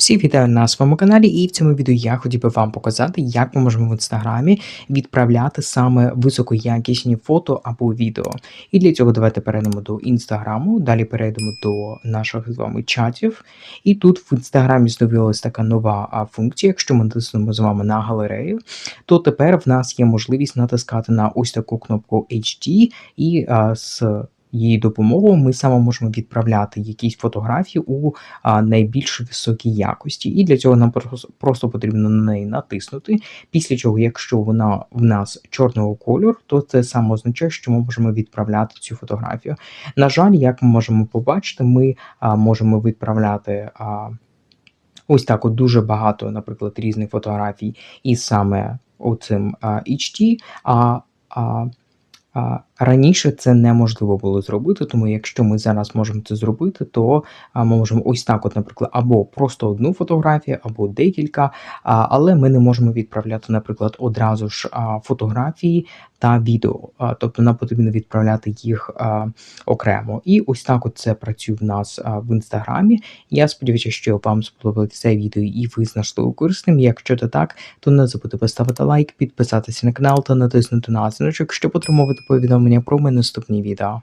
Всіх вітаю на своєму каналі, і в цьому відео я хотів би вам показати, як ми можемо в інстаграмі відправляти саме високоякісні фото або відео. І для цього давайте перейдемо до інстаграму, далі перейдемо до наших з вами чатів. І тут в інстаграмі з'явилася така нова функція. Якщо ми натиснемо з вами на галерею, то тепер в нас є можливість натискати на ось таку кнопку HD і а, з її допомогою ми саме можемо відправляти якісь фотографії у найбільш високій якості. І для цього нам просто, потрібно на неї натиснути. Після чого, якщо вона в нас чорного кольору, то це саме означає, що ми можемо відправляти цю фотографію. На жаль, як ми можемо побачити, ми можемо відправляти. Ось так от дуже багато, наприклад, різних фотографій із саме оцим HD, а, а, а раніше це неможливо було зробити, тому якщо ми зараз можемо це зробити, то ми можемо ось так, от, наприклад, або просто одну фотографію, або декілька, але ми не можемо відправляти, наприклад, одразу ж фотографії та відео. Тобто нам потрібно відправляти їх окремо. І ось так от це працює в нас в інстаграмі. Я сподіваюся, що вам сподобалося це відео і ви знайшли його корисним. Якщо це так, то не забудьте поставити лайк, підписатися на канал та натиснути на дзвіночок, щоб отримувати повідомлення про мої наступні відео.